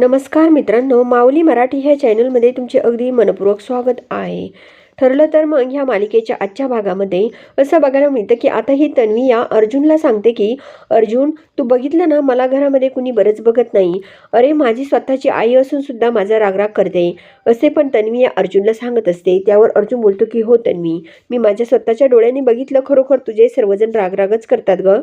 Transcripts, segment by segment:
नमस्कार मित्रांनो माऊली मराठी ह्या चॅनलमध्ये तुमचे अगदी मनपूर्वक स्वागत आहे. ठरलं तर मग ह्या मालिकेच्या आजच्या भागामध्ये असं बघायला मिळतं की आता ही तन्वी या अर्जुनला सांगते की अर्जुन तू बघितलं ना मला घरामध्ये कुणी बरंच बघत नाही. अरे माझी स्वतःची आई असून सुद्धा माझा रागराग करते. असे पण तन्वी या अर्जुनला सांगत असते. त्यावर अर्जुन बोलतो की हो तन्वी मी माझ्या स्वतःच्या डोळ्यांनी बघितलं खरोखर तुझे सर्वजण रागरागच करतात ग.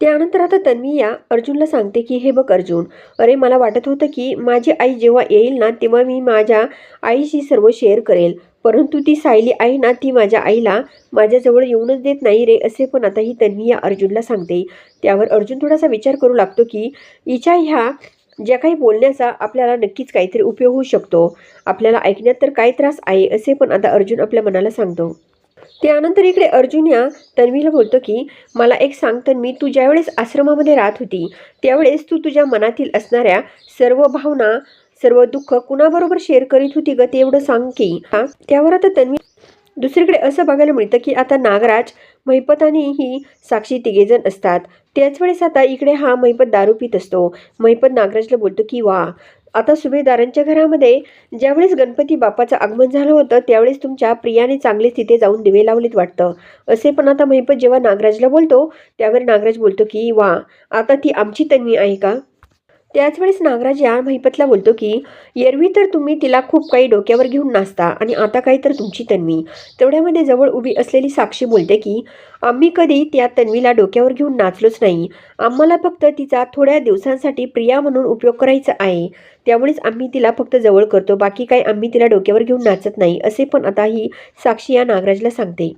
त्यानंतर आता तन्मिया अर्जुनला सांगते की हे बघ अर्जुन अरे मला वाटत होतं की माझी आई जेव्हा येईल ना तेव्हा मी माझ्या आईशी सर्व शेअर करेल. परंतु ती सायली आई ना ती माझ्या आईला माझ्याजवळ येऊनच देत नाही रे असे पण आता ही तन्मिया अर्जुनला सांगते. त्यावर अर्जुन थोडासा विचार करू लागतो की हिच्या ह्या ज्या काही बोलण्याचा आपल्याला नक्कीच काहीतरी उपयोग होऊ शकतो. आपल्याला ऐकण्यात तर काय त्रास आहे असे पण आता अर्जुन आपल्या मनाला सांगतो. त्यानंतर इकडे अर्जुन या तन्वीला बोलतो की मला एक सांग तन्वी तू ज्यावेळेस आश्रमामध्ये राहत होती त्यावेळेस तू तुझ्या मनातील असणाऱ्या सर्व भावना सर्व दुःख कुणाबरोबर शेअर करीत होती ग ते एवढं सांग की? हा त्यावर आता तन्वी दुसरीकडे असं बघायला मिळतं की आता नागराज महिपत आणि ही साक्षी तिघेजण असतात. त्याच वेळेस आता इकडे हा महिपत दारू पित असतो. महिपत नागराजला बोलतो की वा आता सुभेदारांच्या घरामध्ये ज्यावेळेस गणपती बाप्पाचं आगमन झालं होतं त्यावेळेस तुमच्या प्रियाने चांगलेच तिथे जाऊन दिवे लावलेत वाटतं. असे पण आता महिपत जेव्हा नागराजला बोलतो त्यावर नागराज बोलतो की वा आता ती आमची तन्वी आहे का? त्याच वेळेस नागराज या महिपतला बोलतो की एरवी तर तुम्ही तिला खूप काही डोक्यावर घेऊन नाचता आणि आता काही तर तुमची तन्वी. तेवढ्यामध्ये जवळ उभी असलेली साक्षी बोलते की आम्ही कधी त्या तन्वीला डोक्यावर घेऊन नाचलोच नाही. आम्हाला फक्त तिचा थोड्या दिवसांसाठी प्रिया म्हणून उपयोग करायचा आहे. त्यामुळेच आम्ही तिला फक्त जवळ करतो. बाकी काही आम्ही तिला डोक्यावर घेऊन नाचत नाही असे पण आता ही साक्षी या नागराजला सांगते.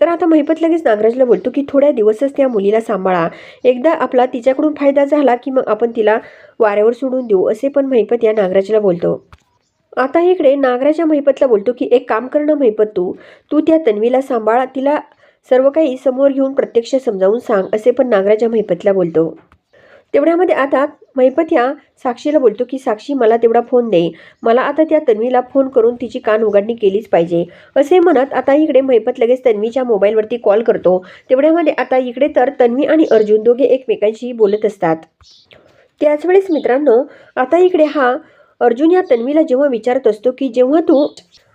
तर आता महिपत लगेच नागराजला बोलतो की थोड्या दिवसच त्या मुलीला सांभाळा. एकदा आपला तिच्याकडून फायदा झाला की मग आपण तिला वाऱ्यावर सोडून देऊ असे पण महिपत या नागराजला बोलतो. आता इकडे नागराच्या महिपतला बोलतो की एक काम करणं महिपत तू. तू त्या तन्वीला सांभाळा. तिला सर्व काही समोर घेऊन प्रत्यक्ष समजावून सांग असे पण नागराच्या महिपतला बोलतो. तेवढ्यामध्ये आता महिपत ह्या साक्षीला बोलतो की साक्षी मला तेवढा फोन दे. मला आता त्या तन्वीला फोन करून तिची कान उघडणी केलीच पाहिजे. असे म्हणत आता इकडे महिपत लगेच तन्वीच्या मोबाईलवरती कॉल करतो. तेवढ्यामध्ये आता इकडे तर तन्वी आणि अर्जुन दोघे एकमेकांशी बोलत असतात. त्याच वेळेस मित्रांनो आता इकडे हा अर्जुन या तन्वीला जेव्हा विचारत असतो की जेव्हा तू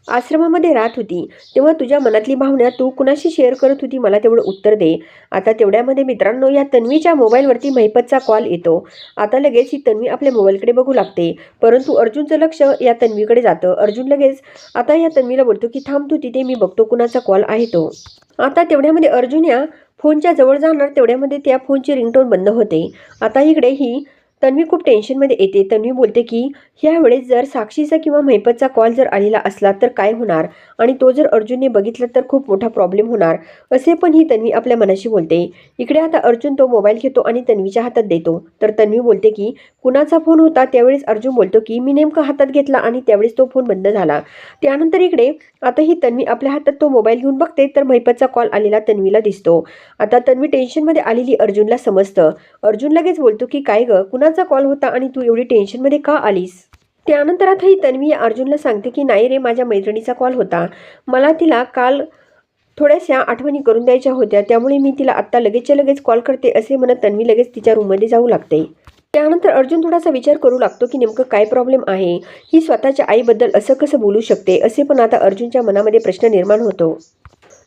आश्रमामध्ये राहत होती. तेव्हा तुझ्या मनातली भावना तू कुणाशी शेअर करत होती मला तेवढं उत्तर दे. आता तेवढ्यामध्ये मित्रांनो या तन्वीच्या मोबाईलवरती महिपतचा कॉल येतो. आता लगेच ही तन्वी आपल्या मोबाईलकडे बघू लागते. परंतु अर्जुनचं लक्ष या तन्वीकडे जातं. अर्जुन लगेच आता या तन्वीला बोलतो की थांब तू तिथे मी बघतो कुणाचा कॉल आहे तो. आता तेवढ्यामध्ये अर्जुन या फोनच्या जवळ जाणार. तेवढ्यामध्ये त्या फोनची रिंगटोन बंद होते. आता इकडे ही तन्वी खूप टेन्शनमध्ये येते. तन्वी बोलते की ह्यावेळेस जर साक्षीचा किंवा महिपतचा कॉल जर आलेला असला तर काय होणार? आणि तो जर अर्जुनने बघितला तर खूप मोठा प्रॉब्लेम होणार. असे पण ही तन्वी आपल्या मनाशी बोलते. इकडे आता अर्जुन तो मोबाईल घेतो आणि तन्वीच्या हातात देतो. तर तन्वी बोलते की कुणाचा फोन होता? त्यावेळेस अर्जुन बोलतो की मी नेमका हातात घेतला आणि त्यावेळेस तो फोन बंद झाला. त्यानंतर इकडे आता ही तन्वी आपल्या हातात तो मोबाईल घेऊन बघते तर महिपतचा कॉल आलेला तन्वीला दिसतो. आता तन्वी टेन्शनमध्ये आलेली अर्जुनला समजतं. अर्जुन लगेच बोलतो की काय ग? कुणाचा कॉल होता आणि तू एवढी टेन्शनमध्ये का आलीस? त्यानंतर आता ही तन्वी अर्जुनला सांगते की नाही रे माझ्या मैत्रिणीचा कॉल होता. मला तिला काल थोड्याशा आठवणी करून द्यायच्या होत्या. त्यामुळे मी तिला आत्ता लगेचच्या लगेच कॉल करते असे म्हणत तन्वी लगेच तिच्या रूममध्ये जाऊ लागते. त्यानंतर अर्जुन थोडासा विचार करू लागतो की नेमकं काय प्रॉब्लेम आहे? ही स्वतःच्या आईबद्दल असं कसं बोलू शकते? असे पण आता अर्जुनच्या मनामध्ये प्रश्न निर्माण होतो.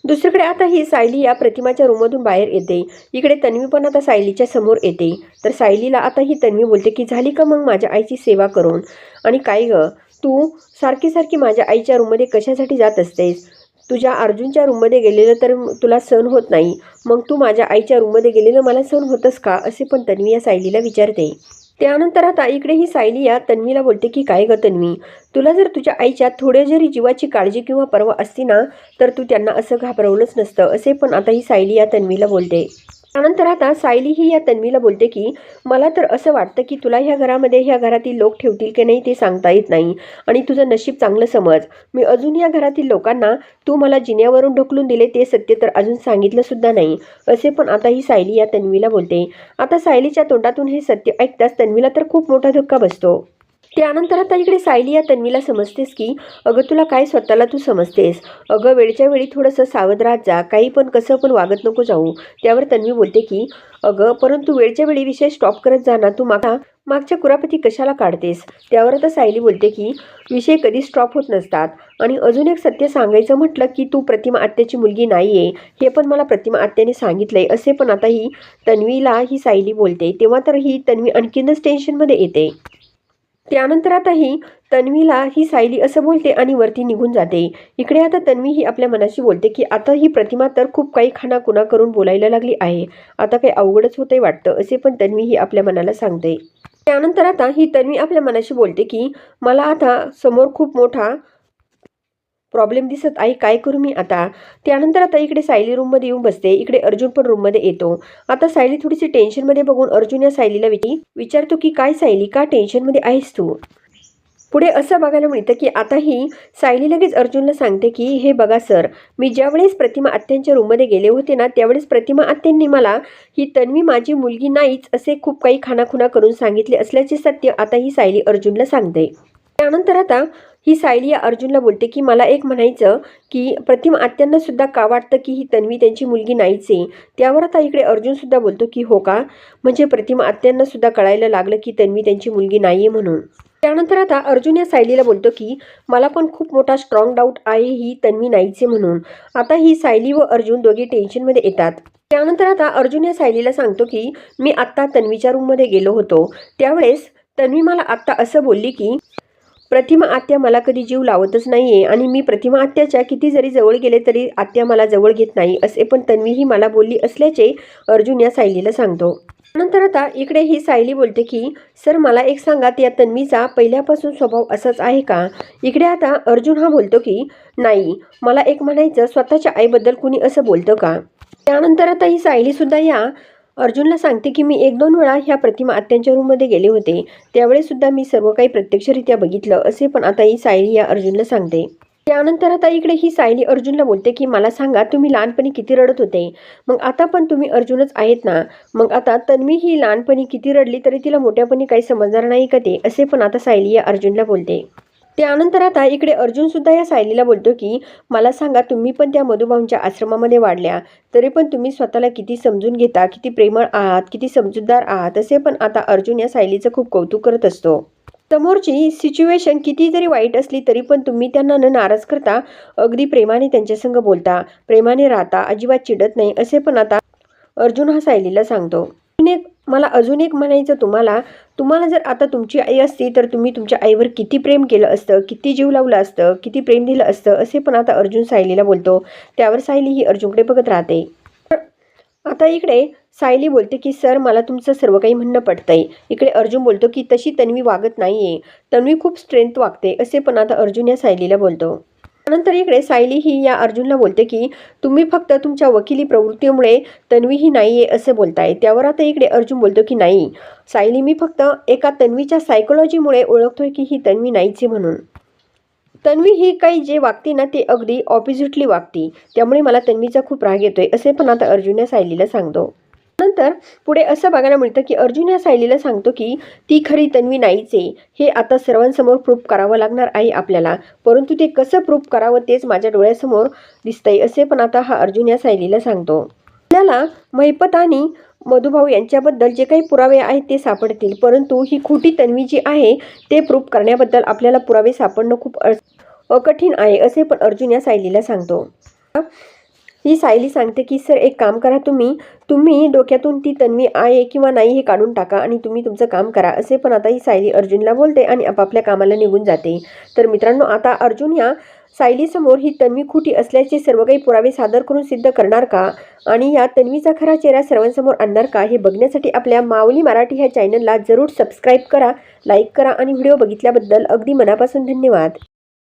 दुसरीकडे आता ही सायली या प्रतिमाच्या रूममधून बाहेर येते. इकडे तन्वी पण आता सायलीच्या समोर येते. तर सायलीला आता ही तन्वी बोलते की झाली का मग माझ्या आईची सेवा करून? आणि काय ग? तू सारखी सारखी माझ्या आईच्या रूममध्ये कशासाठी जात असतेस? तुझ्या अर्जुनच्या रूममध्ये गेलेलं तर तुला सण होत नाही. मग तू माझ्या आईच्या रूममध्ये गेलेलं मला सण होतंस का? असे पण तन्वी या सायलीला विचारते. त्यानंतर आता इकडे ही सायली या तन्वीला बोलते की काय ग तन्वी तुला जर तुझ्या आईच्या थोड्या जरी जीवाची काळजी किंवा पर्वा असती ना तर तू त्यांना असं घाबरवलंच नसतं असे पण आता ही सायली या तन्वीला बोलते. त्यानंतर आता सायली ही या तन्वीला बोलते की मला तर असं वाटतं की तुला ह्या घरामध्ये ह्या घरातील लोक ठेवतील की नाही ते सांगता येत नाही आणि तुझं नशीब चांगलं समज. मी अजून या घरातील लोकांना तू मला जिन्यावरून ढकलून दिले ते सत्य तर अजून सांगितलं सुद्धा नाही. असे पण आता ही सायली या तन्वीला बोलते. आता सायलीच्या तोंडातून हे सत्य ऐकताच तन्वीला तर खूप मोठा धक्का बसतो. त्यानंतर आता इकडे सायली या तन्वीला समजतेस की अगं तुला काय स्वतःला तू समजतेस? अगं वेळच्या वेळी थोडंसं सावध राहत जा काही पण कसं पण वागत नको जाऊ. त्यावर तन्वी बोलते की अगं परंतु वेळच्या वेळी विषय स्टॉप करत जा ना तू मागा मागच्या कुरापती कशाला काढतेस? त्यावर आता सायली बोलते की विषय कधी स्टॉप होत नसतात. आणि अजून एक सत्य सांगायचं म्हटलं की तू प्रतिमा आत्याची मुलगी नाही आहे हे पण मला प्रतिमा आत्याने सांगितलंय असे पण आता ही तन्वीला ही सायली बोलते. तेव्हा तर ही तन्वी आणखीनच टेन्शनमध्ये येते. त्यानंतर आता ही तन्वीला ही सायली असं बोलते आणि वरती निघून जाते. इकडे आता तन्वी ही आपल्या मनाशी बोलते की आता ही प्रतिमा तर खूप काही खानाखुना करून बोलायला लागली आहे. आता काही अवघडच होतंय वाटतं असे पण तन्वी ही आपल्या मनाला सांगते. त्यानंतर आता ही तन्वी आपल्या मनाशी बोलते की मला आता समोर खूप मोठा प्रॉब्लेम दिसत आहे काय करू मी आता? त्यानंतर आता इकडे सायली रूममध्ये येऊन बसते. इकडे अर्जुन पण रूममध्ये येतो. आता सायली थोडीशी टेन्शनमध्ये बघून अर्जुन या सायलीला विची विचारतो की काय सायली का टेन्शनमध्ये आहेस तू? पुढे असं बघायला मिळतं की आता ही सायली लगेच अर्जुनला सांगते की हे बघा सर मी ज्यावेळेस प्रतिमा आत्यांच्या रूममध्ये गेले होते ना त्यावेळेस प्रतिमा आत्यांनी मला ही तन्वी माझी मुलगी नाहीच असे खूप काही खानाखुना करून सांगितले असल्याचे सत्य आता ही सायली अर्जुनला सांगते. त्यानंतर आता ही सायली या अर्जुनला बोलते की मला एक म्हणायचं की प्रतिम आत्यांनासुद्धा का वाटतं की ही तन्वी त्यांची मुलगी नाहीच आहे त्यावर आता इकडे अर्जुनसुद्धा बोलतो की हो का? म्हणजे प्रतिम आत्यांनासुद्धा कळायला लागलं की तन्वी त्यांची मुलगी नाहीये म्हणून. त्यानंतर आता अर्जुन या सायलीला बोलतो की मला पण खूप मोठा स्ट्रॉंग डाऊट आहे ही तन्वी नाहीचे म्हणून. आता ही सायली व अर्जुन दोघे टेन्शनमध्ये येतात. त्यानंतर आता अर्जुन या सायलीला सांगतो की मी आत्ता तन्वीच्या रूममध्ये गेलो होतो. त्यावेळेस तन्वी मला आत्ता असं बोलली की प्रतिमा आत्या मला कधी जीव लावतच नाही आहे आणि मी प्रतिमा आत्याच्या किती जरी जवळ गेले तरी आत्या मला जवळ घेत नाही असे पण तन्वी ही मला बोलली असल्याचे अर्जुन या सायलीला सांगतो. नंतर आता इकडे ही सायली बोलते की सर मला एक सांगा त्या तन्वीचा पहिल्यापासून स्वभाव असाच आहे का? इकडे आता अर्जुन हा बोलतो की नाही मला एक म्हणायचं स्वतःच्या आईबद्दल कुणी असं बोलतं का? त्यानंतर आता ही सायली सुद्धा या अर्जुनला सांगते की मी एक दोन वेळा ह्या प्रतिमा आत्यांच्या रूममध्ये गेले होते. त्यावेळेसुद्धा मी सर्व काही प्रत्यक्षरित्या बघितलं असे पण आता ही सायली या अर्जुनला सांगते. त्यानंतर आता इकडे ही सायली अर्जुनला बोलते की मला सांगा तुम्ही लहानपणी किती रडत होते? मग आता पण तुम्ही अर्जुनच आहेत ना? मग आता तन्वी ही लहानपणी किती रडली तरी तिला मोठ्यापणी काही समजणार नाही का ते? असे पण आता सायली या अर्जुनला बोलते. त्यानंतर आता इकडे अर्जुन सुद्धा या सायलीला बोलतो की मला सांगा तुम्ही पण त्या मधुभाऊंच्या आश्रमामध्ये वाढल्या. तरी पण तुम्ही स्वतःला किती समजून घेता किती प्रेमळ आहात किती समजूतदार आहात असे पण आता अर्जुन या सायलीचं खूप कौतुक करत असतो. समोरची सिच्युएशन किती जरी वाईट असली तरी पण तुम्ही त्यांना न नाराज करता अगदी प्रेमाने त्यांच्यासंग बोलता. प्रेमाने राहता अजिबात चिडत नाही असे पण आता अर्जुन हा सायलीला सांगतो. मला अजून एक म्हणायचं तुम्हाला तुम्हाला जर आता तुमची आई असती तर तुम्ही तुमच्या आईवर किती प्रेम केलं असतं किती जीव लावलं असतं किती प्रेम दिलं असतं असे पण आता अर्जुन सायलीला बोलतो. त्यावर सायली ही अर्जुनकडे बघत राहते. आता इकडे सायली बोलते की सर मला तुमचं सर्व काही म्हणणं पटतंय. इकडे अर्जुन बोलतो की तशी तन्वी वागत नाहीये. तन्वी खूप स्ट्रेंथ वागते असे पण आता अर्जुन या सायलीला बोलतो. त्यानंतर इकडे सायली ही या अर्जुनला बोलते की तुम्ही फक्त तुमच्या वकिली प्रवृत्तीमुळे तन्वी ही नाही आहे असं बोलताय. त्यावर आता इकडे अर्जुन बोलतो की नाही. सायली मी फक्त एका तन्वीच्या सायकोलॉजीमुळे ओळखतोय की ही तन्वी नाहीची म्हणून. तन्वी ही काही जे वागते ना ते अगदी ऑपोजिटली वागते. त्यामुळे मला तन्वीचा खूप राग येतोय असे पण आता अर्जुन या सायलीला सांगतो. नंतर पुढे असं बघायला मिळतं की अर्जुन या सायलीला सांगतो की ती खरी तन्वी नाहीच आहे. हे आता सर्वांसमोर प्रूफ करावं लागणार आहे आपल्याला. परंतु ते कसं प्रूफ करावं तेच माझ्या डोळ्यासमोर दिसतंय असे पण आता हा अर्जुन या सायलीला सांगतो. आपल्याला महिपत आणि मधुभाऊ यांच्याबद्दल जे काही पुरावे आहेत ते सापडतील. परंतु ही खोटी तन्वी जी आहे ते प्रूफ करण्याबद्दल आपल्याला पुरावे सापडणं खूप अकठीण आहे असे पण अर्जुन या सायलीला सांगतो. ही सायली सांगते की सर एक काम करा तुम्ही. तुम्ही डोक्यातून ती तन्वी आहे किंवा नाही हे काढून टाका आणि तुम्ही तुमचं काम करा. असे पण आता ही सायली अर्जुनला बोलते आणि आपापल्या कामाला निघून जाते. तर मित्रांनो आता अर्जुन ह्या सायलीसमोर ही तन्वी खोटी असल्याचे सर्व काही पुरावे सादर करून सिद्ध करणार का? आणि या तन्वीचा खरा चेहरा सर्वांसमोर आणणार का? हे बघण्यासाठी आपल्या माऊली मराठी ह्या चॅनलला जरूर सबस्क्राईब करा लाईक करा आणि व्हिडिओ बघितल्याबद्दल अगदी मनापासून धन्यवाद.